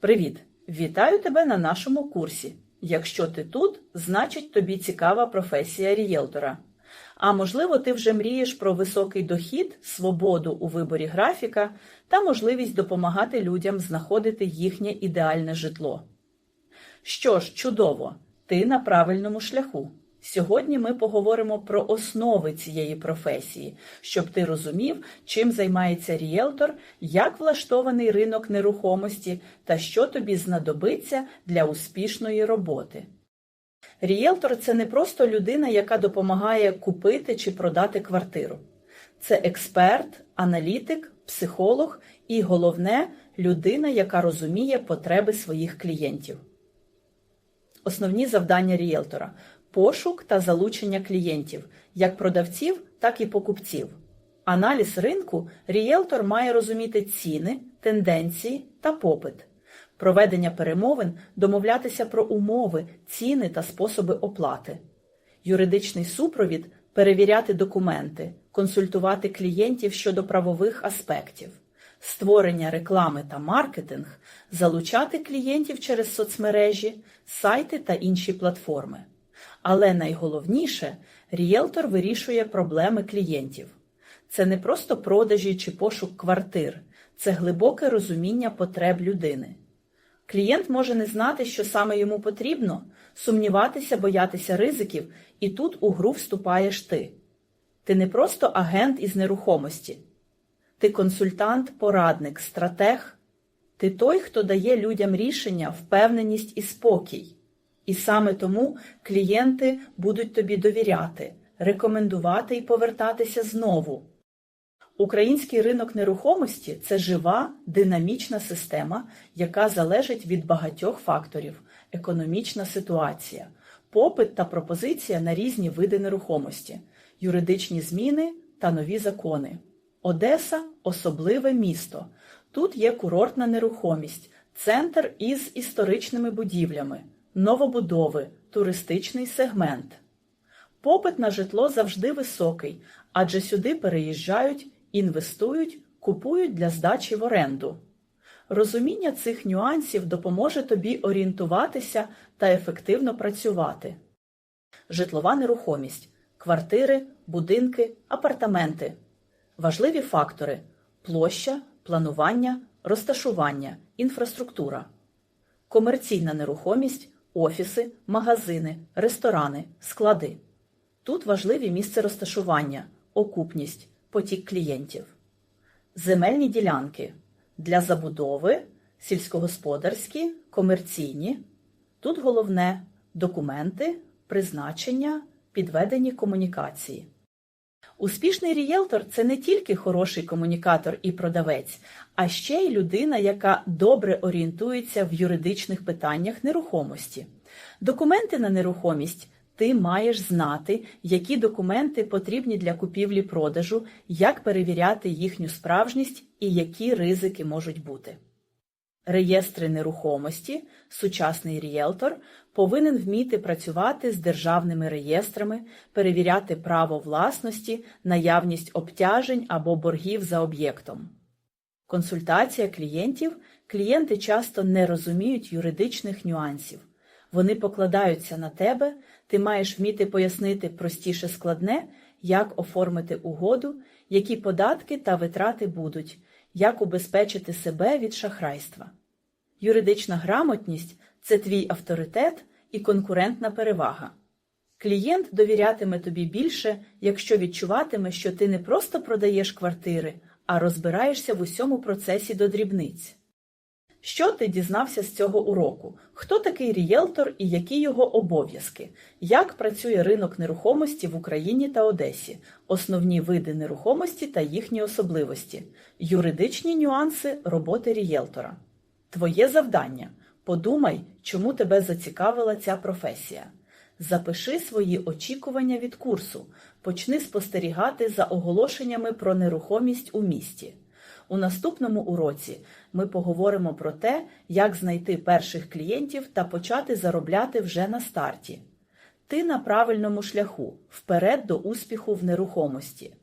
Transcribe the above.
Привіт! Вітаю тебе на нашому курсі. Якщо ти тут, значить тобі цікава професія рієлтора. А можливо, ти вже мрієш про високий дохід, свободу у виборі графіка та можливість допомагати людям знаходити їхнє ідеальне житло. Що ж, чудово, ти на правильному шляху. Сьогодні ми поговоримо про основи цієї професії, щоб ти розумів, чим займається ріелтор, як влаштований ринок нерухомості та що тобі знадобиться для успішної роботи. Ріелтор це не просто людина, яка допомагає купити чи продати квартиру. Це експерт, аналітик, психолог і головне людина, яка розуміє потреби своїх клієнтів. Основні завдання ріелтора пошук та залучення клієнтів, як продавців, так і покупців. Аналіз ринку ріелтор має розуміти ціни, тенденції та попит, проведення перемовин, домовлятися про умови, ціни та способи оплати, юридичний супровід перевіряти документи, консультувати клієнтів щодо правових аспектів, створення реклами та маркетинг, залучати клієнтів через соцмережі, сайти та інші платформи. Але найголовніше, ріелтор вирішує проблеми клієнтів. Це не просто продажі чи пошук квартир, це глибоке розуміння потреб людини. Клієнт може не знати, що саме йому потрібно, сумніватися, боятися ризиків, і тут у гру вступаєш ти. Ти не просто агент із нерухомості, ти консультант, порадник, стратег, ти той, хто дає людям рішення, впевненість і спокій. І саме тому клієнти будуть тобі довіряти, рекомендувати і повертатися знову. Український ринок нерухомості це жива, динамічна система, яка залежить від багатьох факторів: економічна ситуація, попит та пропозиція на різні види нерухомості, юридичні зміни та нові закони. Одеса особливе місто. Тут є курортна нерухомість, центр із історичними будівлями новобудови, туристичний сегмент. Попит на житло завжди високий, адже сюди переїжджають, інвестують, купують для здачі в оренду. Розуміння цих нюансів допоможе тобі орієнтуватися та ефективно працювати. Житлова нерухомість, квартири, будинки, апартаменти. Важливі фактори площа, планування, розташування, інфраструктура, комерційна нерухомість, офіси, магазини, ресторани, склади. Тут важливі місце розташування, окупність, потік клієнтів, земельні ділянки для забудови, сільськогосподарські, комерційні. Тут головне документи, призначення, підведені комунікації. Успішний рієлтор це не тільки хороший комунікатор і продавець, а ще й людина, яка добре орієнтується в юридичних питаннях нерухомості. Документи на нерухомість ти маєш знати, які документи потрібні для купівлі-продажу, як перевіряти їхню справжність і які ризики можуть бути. Реєстри нерухомості, сучасний ріелтор повинен вміти працювати з державними реєстрами, перевіряти право власності, наявність обтяжень або боргів за об'єктом. Консультація клієнтів клієнти часто не розуміють юридичних нюансів. Вони покладаються на тебе, ти маєш вміти пояснити простіше складне, як оформити угоду, які податки та витрати будуть, як убезпечити себе від шахрайства. Юридична грамотність це твій авторитет і конкурентна перевага. Клієнт довірятиме тобі більше, якщо відчуватиме, що ти не просто продаєш квартири, а розбираєшся в усьому процесі до дрібниць. Що ти дізнався з цього уроку? Хто такий рієлтор і які його обов'язки? Як працює ринок нерухомості в Україні та Одесі, основні види нерухомості та їхні особливості, юридичні нюанси роботи рієлтора? Твоє завдання подумай, чому тебе зацікавила ця професія. Запиши свої очікування від курсу, почни спостерігати за оголошеннями про нерухомість у місті. У наступному уроці ми поговоримо про те, як знайти перших клієнтів та почати заробляти вже на старті. Ти на правильному шляху вперед до успіху в нерухомості.